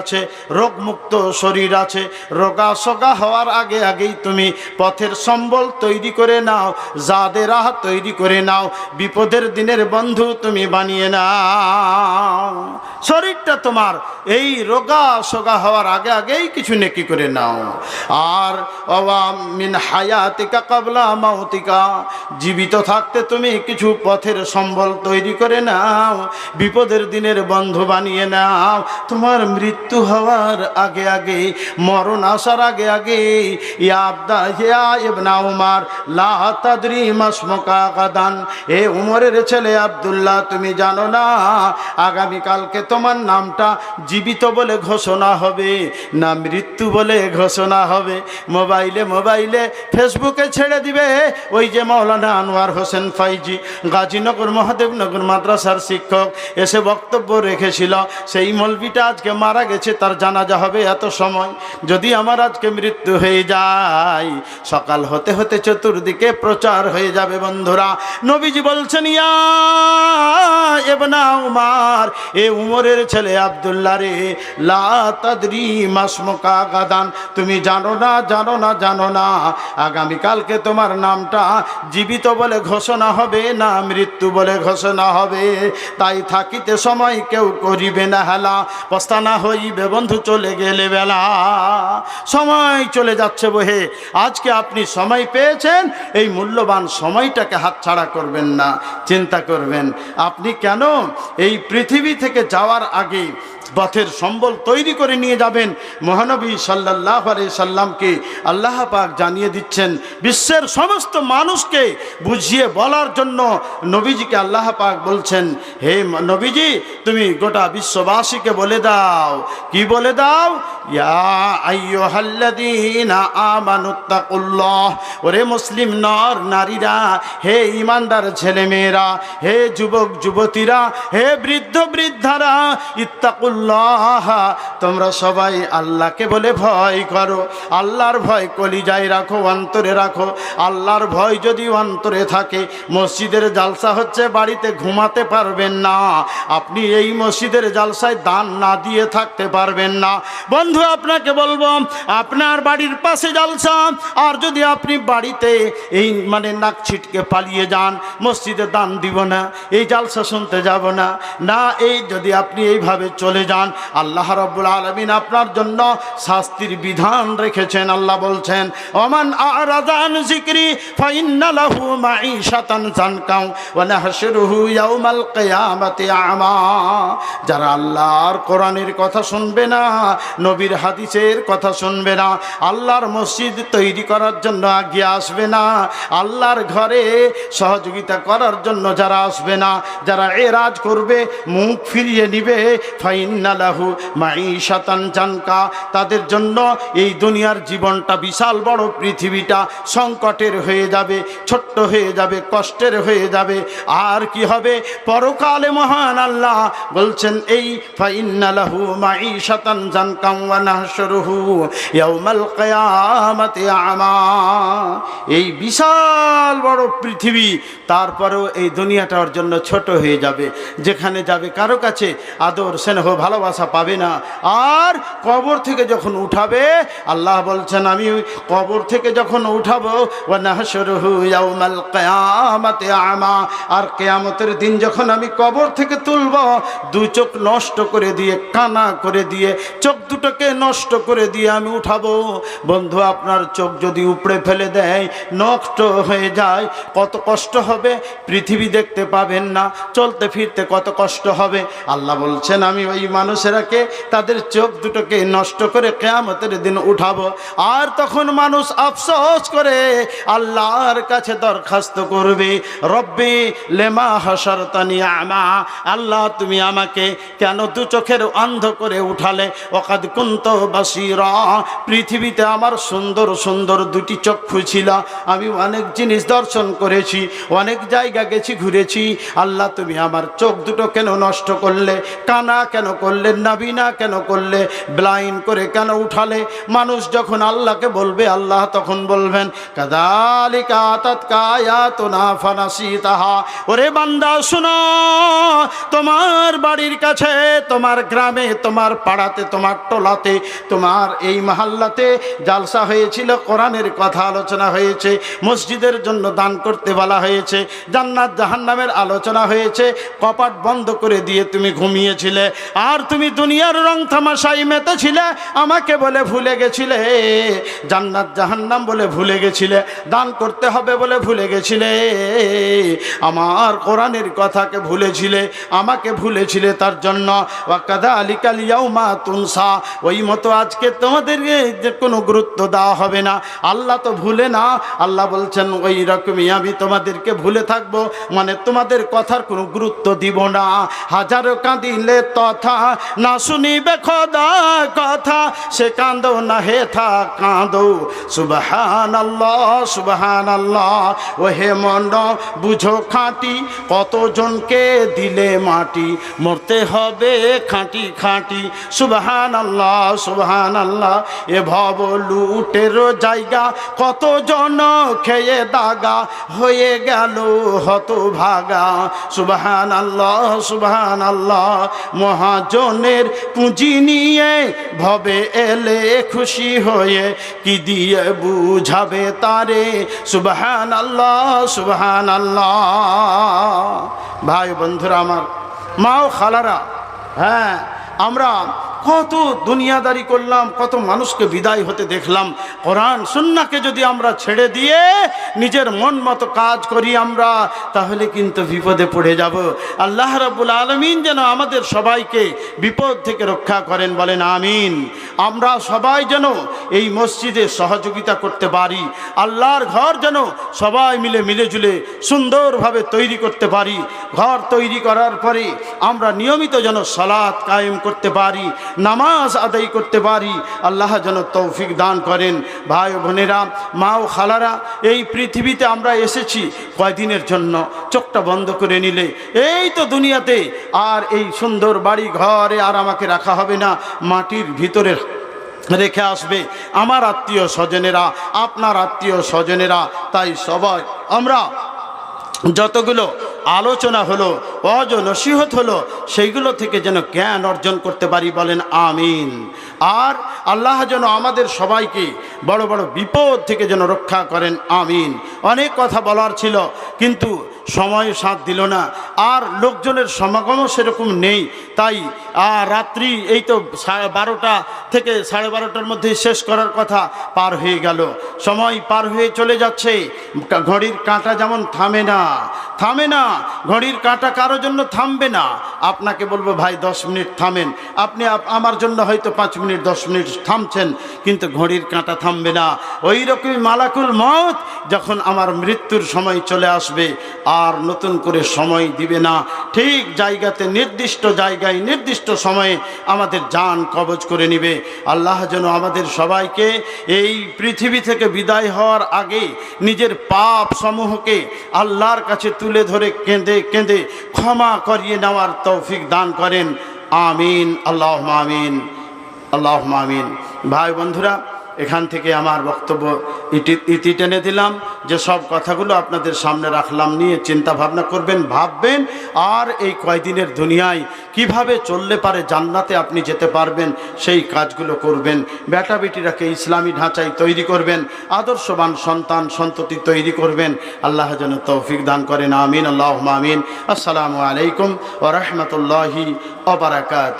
আছে, রোগমুক্ত শরীর আছে। রোগা সোগা হওয়ার আগে আগেই তুমি পথের সম্বল তৈরি করে নাও যাদের রাহ তৈরি করে নাও, বিপদের দিনের বন্ধু তুমি বানিয়ে নাও। শরীরটা তোমার এই রোগা সোগা হওয়ার আগে আগেই কিছু নেকি করে নাও। আর মিন হায়াতিকা কাবলা মাউতিকা, জীবিত থাকতে তুমি কিছু পথের সম্বল তৈরি করে নাও, বিপদের দিনের বন্ধু বানিয়ে নাও। তোমার মৃত্যু হওয়ার আগে আগে, মরণ আসার আগে আগে ইয়াবদা হিয়া উমার, লা তাদরি মাসমকা গাদান। এ উমরের ছেলে আব্দুল্লাহ, তুমি জানো না, আগামীকালকে তোমার নামটা জীবিত বলে ঘোষণা হবে, না মৃত্যু বলে ঘোষণা হবে। মোবাইলে মোবাইলে ফেসবুকে ছেড়ে দিবে ওই যে মৌলানা আনোয়ার হোসেন ফাইজি, গাজীনগর মহাদেবনগর মাদ্রাসার শিক্ষক। এসে বক্তব্য রেখেছিল, সেই মলবিটা আজকে মারা গেছে, তার জানাজা হবে এত সময়। যদি আমার আজকে মৃত্যু হয়ে যায়, সকাল হতে হতে চতুর্দিকে প্রচার হয়ে যাবে বন্ধুরা। নবীজি বলছেন, ইয়া উমার, এ উমরের ছেলে আবদুল্লা রে, লা মাসমকা গাদান। তুমি জানো না জানো না জানো না, আগামীকালকে তোমার নামটা জীবিত বলে ঘোষণা হবে না মৃত্যু বলে ঘোষণা হবে। তাই থাকিতে সময় কেউ করিবে না হেলা। পস্তানা হইবে বন্ধু চলে গেলে বেলা। সময় চলে যাচ্ছে বহে। আজকে আপনি সময় পেয়েছেন, এই মূল্যবান সময়টাকে হাতছাড়া করবেন না, চিন্তা করবেন। আপনি কেন এই পৃথিবী থেকে যাওয়ার আগে পথের সম্বল তৈরি করে নিয়ে যাবেন মহানবী সাল্লাহ আলি সাল্লামকে। আল্লাহ পাক জানিয়ে দিচ্ছেন, বিশ্বের সমস্ত মানুষকে বুঝিয়ে বলার জন্য নবীজিকে আল্লাহ পাক বলছেন, হে নবীজি, তুমি গোটা বিশ্ববাসীকে বলে দাও। কি বলে দাও? ওরে মুসলিম নর নারীরা, হে ইমানদার ছেলেমেয়েরা, হে যুবক যুবতীরা, হে বৃদ্ধ বৃদ্ধারা তোমরা সবাই আল্লাহকে বলে ভয় করো। আল্লাহর ভয় কলিজায় রাখো, অন্তরে রাখো। আল্লাহর ভয় যদি অন্তরে থাকে, মসজিদের জালসা হচ্ছে বাড়িতে ঘুমাতে পারবেন না। আপনি এই মসজিদের জালসায় দান না দিয়ে থাকতে পারবেন না। বন্ধু, আপনাকে বলব, আপনার বাড়ির পাশে জালসা, আর যদি আপনি বাড়িতে এই মানে নাক ছিটকে পালিয়ে যান, মসজিদে দান দিব না, এই জালসা শুনতে যাব না। না, এই যদি আপনি এইভাবে চলে যান আল্লাহ রব্বুল আলমিন আপনার জন্য শাস্তির বিধান রেখেছেন। আল্লাহ বলছেন অমান আরাজান জিক্রি ফাইন্না লাহু মাঈশাতান জানকাও ওয়া নাহশুরুহু ইয়াউমাল কিয়ামাতি আমা। যারা আল্লাহর কোরআনের কথা শুনবে না, নবীর হাদিসের কথা শুনবে না, আল্লাহর মসজিদ তৈরি করার জন্য আগিয়ে আসবে না, আল্লাহর ঘরে সহযোগিতা করার জন্য যারা আসবে না, যারা এরাজ করবে, মুখ ফিরিয়ে নিবে ফাইন্নালাহু মাঈশাতান জানকা, তাদের জন্য এই দুনিয়ার জীবনটা বিশাল বড়, পৃথিবীটা সংকটের হয়ে যাবে, ছোট্ট হয়ে যাবে, কষ্টের হয়ে যাবে। আর কি হবে? পরকালে মহান আল্লাহ বলছেন, এই ফাইন্নালাহু আমা। এই বিশাল বড় পৃথিবী, তারপরেও এই দুনিয়াটা ওর জন্য ছোট হয়ে যাবে, যেখানে যাবে কারও কাছে আদর স্নেহ ভালোবাসা পাবে না। আর কবর থেকে যখন উঠাবে, আল্লাহ বলছেন, আমি কবর থেকে যখন উঠাবো আমা। আর কেয়ামতের দিন যখন আমি কবর থেকে তুলব, দু চোখ নষ্ট করে দিয়ে, কানা করে দিয়ে, চোখ দুটোকে নষ্ট করে দিয়ে আমি উঠাবো। বন্ধু, আপনার চোখ যদি উপড়ে ফেলে দেয়, নষ্ট হয়ে যায়, কত কষ্ট হবে? পৃথিবী দেখতে পাবেন না, চলতে ফিরতে কত কষ্ট হবে? আল্লাহ বলছেন, আমি ওই মানুষেরাকে তাদের চোখ দুটোকে নষ্ট করে কেয়ামতের দিন উঠাবো। আর তখন মানুষ আফসোস করে, আল্লাহর কাছে দরখাস্ত করবে, রব্বি, লেমা হাসারতানি আমা, আল্লাহ তুমি আমাকে কেন দু চোখের অন্ধ করে উঠালে? ওকাদ কুন্ত বাসিরা পৃথিবীতে আমার সুন্দর সুন্দর দুটি চক্ষু ছিল। আমি অনেক জিনিস দর্শন করেছি, অনেক জায়গা গেছি, ঘুরেছি। আল্লাহ তুমি আমার চোখ দুটো কেন নষ্ট করলে? কানা কেন করলে নাবিনা কেন করলে? ব্লাইন করে কেন উঠালে? মানুষ যখন আল্লাহকে বলবে, আল্লাহ তখন বলবেন, কাদালিকা আতাত কায়াতুনা ফানাসিতাহা। ওরে বান্দা, শুনো, তোমার বাড়ির কাছে, তোমার গ্রামে, তোমার পাড়াতে, তোমার টোলাতে, তোমার এই মহল্লাতে জালসা হয়েছিল, কোরআনের কথা আলোচনা হয়েছে, মসজিদের জন্য দান করতে বলা হয়েছে, জান্নাত জাহান্নামের আলোচনা হয়েছে, কপাট বন্ধ করে দিয়ে তুমি ঘুমিয়েছিলে। আর তুমি দুনিয়ার রং থামাশাই মেতেছিলে, আমাকে বলে ভুলে গেছিলে। জান্নাত জাহান্নাম বলে ভুলে গেছিলে, দান করতে হবে বলে ভুলে গেছিলে। আমার কোরআনের কথাকে ভুলেছিলে, আমাকে ভুলেছিলে তার জন্য। ওয়াকাদা আলিকালিয়াও মা তুনসা, ওই মতো আজকে তোমাদেরকে যে কোনো গুরুত্ব দেওয়া হবে না। আল্লাহ তো ভুলে না, আল্লাহ বলছেন, ওই রকমই আমি তোমাদেরকে ভুলে থাকব মানে তোমাদের কথার কোনো গুরুত্ব দিব না। হাজারো কাঁদিলে তথা না শুনিবে খোদা কথা। সে কাঁদো না হে থা কাঁদো সুবহান আল্লাহ সুবহান আল্লাহ ও হে মন বুঝো খাঁটি, কতজনকে দিলে মাটি? মরতে হবে খাঁটি খাঁটি। সুবহান আল্লাহ সুবহান আল্লাহ এ ভব লুটের জায়গা, কতজন খেয়ে দাগা? হয়ে গেল হত ভাগা সুবহান আল্লাহ সুবহান আল্লাহ মহাজনের পুঁজি নিয়ে ভবে এলে খুশি হয়ে কি দিয়ে বুঝাবে তারে? সুবহান আল্লাহ সুবহান আল্লাহ ভাই বন্ধুরা আমার মাও খালারা হ্যাঁ আমরা কত দুনিয়াদারি করলাম, কত মানুষকে বিদায় হতে দেখলাম। কোরআন সুন্নাকে যদি আমরা ছেড়ে দিয়ে নিজের মন মতো কাজ করি আমরা, তাহলে কিন্তু বিপদে পড়ে যাব। আল্লাহ রাবুল আলমিন যেন আমাদের সবাইকে বিপদ থেকে রক্ষা করেন, বলেন আমিন। আমরা সবাই যেন এই মসজিদে সহযোগিতা করতে পারি। আল্লাহর ঘর যেন সবাই মিলে মিলেজুলে সুন্দরভাবে তৈরি করতে পারি। ঘর তৈরি করার পরে আমরা নিয়মিত যেন সালাত কায়েম করতে পারি, নামাজ আদায় করতে পারি। আল্লাহ যেন তৌফিক দান করেন। ভাই বোনেরা, মা ও খালারা, এই পৃথিবীতে আমরা এসেছি কয়দিনের জন্য? চোখটা বন্ধ করে নিলে। এই তো দুনিয়াতে আর এই সুন্দর বাড়ি ঘরে আর আমাকে রাখা হবে না। মাটির ভিতরে রেখে আসবে। আমার আত্মীয় স্বজনেরা আপনার আত্মীয় স্বজনেরা তাই সবাই আমরা যতগুলো আলোচনা হলো অজ নসিহত হলো, সেইগুলো থেকে যেন জ্ঞান অর্জন করতে পারি বলেন, আমিন। আর আল্লাহ যেন আমাদের সবাইকে বড় বড় বিপদ থেকে যেন রক্ষা করেন, আমিন। অনেক কথা বলার ছিল, কিন্তু সময় সাথ দিল না। আর লোকজনের সমাগমও সেরকম নেই, তাই আর রাত্রি, এই তো সাড়ে বারোটা থেকে সাড়ে বারোটার মধ্যে শেষ করার কথা পার হয়ে গেল। সময় পার হয়ে চলে যাচ্ছে, ঘড়ির কাঁটা যেমন থামে না থামে না ঘড়ির কাঁটা কারোর জন্য থামবে না। আপনাকে বলব, ভাই, দশ মিনিট থামেন। আপনি আমার জন্য হয়তো পাঁচ মিনিট, দশ মিনিট থামছেন, কিন্তু ঘড়ির কাঁটা থামবে না। ওই রকমই মালাকুল মত যখন আমার মৃত্যুর সময় চলে আসবে, আর নতুন করে সময় দিবে না। ঠিক জায়গাতে, নির্দিষ্ট জায়গায়, নির্দিষ্ট সময়ে আমাদের যান কবজ করে নিবে। আল্লাহ যেন আমাদের সবাইকে এই পৃথিবী থেকে বিদায় হওয়ার আগে নিজের পাপ সমূহকে আল্লাহর কাছে তুলে ধরে কেঁদে কেঁদে ক্ষমা করিয়ে নেওয়ার তৌফিক দান করেন। আমিন। আল্লাহ মামিন আল্লাহ মামিন ভাই বন্ধুরা এখান থেকে আমার বক্তব্য ইটি ইতি টেনে দিলাম, যে সব কথাগুলো আপনাদের সামনে রাখলাম নিয়ে চিন্তা ভাবনা করবেন, ভাববেন, আর এই কয়দিনের দুনিয়ায় কীভাবে চললে পারে জান্নাতে আপনি যেতে পারবেন, সেই কাজগুলো করবেন। বেটা বেটিরাকে ইসলামী ঢাঁচায় তৈরি করবেন, আদর্শবান সন্তান সন্ততি তৈরি করবেন। আল্লাহ যেন তৌফিক দান করেন, আমিন আল্লাহ আমিন। আসসালামু আলাইকুম ও রহমতুল্লাহি অবরাকাত